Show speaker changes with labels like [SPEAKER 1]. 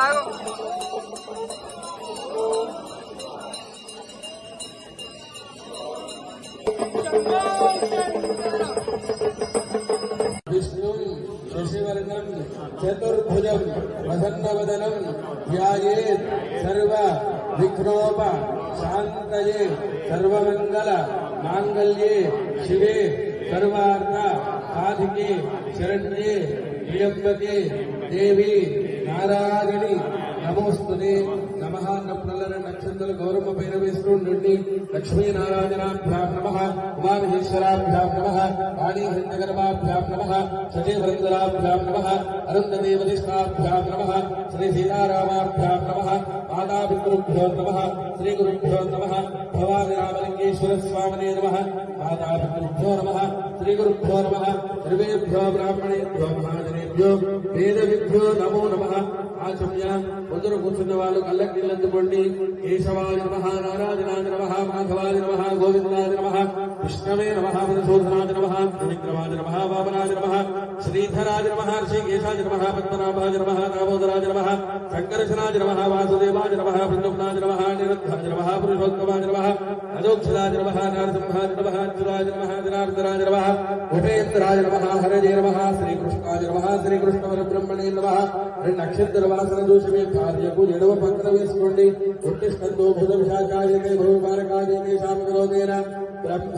[SPEAKER 1] आओ विष्णु शशिवर्णम चतुर्भुजम वसंत वदनम ध्याये सर्व विघ्नोप शांतये सर्वमंगल मांगल्ये शिवे सर्वार्थ साधिके शरण्ये प्रियंबके देवी నారాయణి నమోస్తుతే నమ నప్పుల నక్షత్రాలు గౌరవ పైన వేస్తుండండి లక్ష్మీనారాయణాభ్యాం నమ ఉమామహేశ్వరాభ్యాం నమ వాణీహరిగర్భాభ్యాం నమ సజీవరంధరాభ్యాం నమ అరుంధదేవతిష్టాభ్యాం నమ శ్రీ సీతారామాభ్యాం నమ మాతాపితృభ్యో నమ శ్రీ గురుభ్యో నమ భవాని రామలింగేశ్వర స్వామినే నమ మాతాపితృభ్యో నమ శ్రీగురుభ్యో నమ సర్వేభ్యో బ్రాహ్మణేభ్యో మహాజనేభ్యో వేదవిభ్యో నమో నమ ఆచమ్య కొందరు కూర్చున్న వాళ్ళు కళ్ళకి నీళ్ళందుకోండి కేశవాయ నమ నారాజనాది సిద్ధరాజ నమ శ్రీకేశాది నమ పద్మనాభాజ నమ దామోదరాది నమ సంకర్షణాది నమ వాసుదేవాజ నమ బృందమునాది నమ నిరుద్ధాజ నమ పురుషోత్తమాజ నమ అజోక్షరాజ నమ నారసింహాజ నమ అర్జునాది నమ జనార్దనాది నమ ఉపేంద్రాజ నమ హరజే నమ శ్రీకృష్ణాజ నమ శ్రీకృష్ణ బ్రహ్మణే నమ రెండు నక్షత్ర వాసన దోషమే భార్యకు ఎడవ పక్కన వేసుకోండి. పుట్టిస్కందో భుజ విశాఖాయ భూపాలకాయ శామలోదేన బ్రహ్మ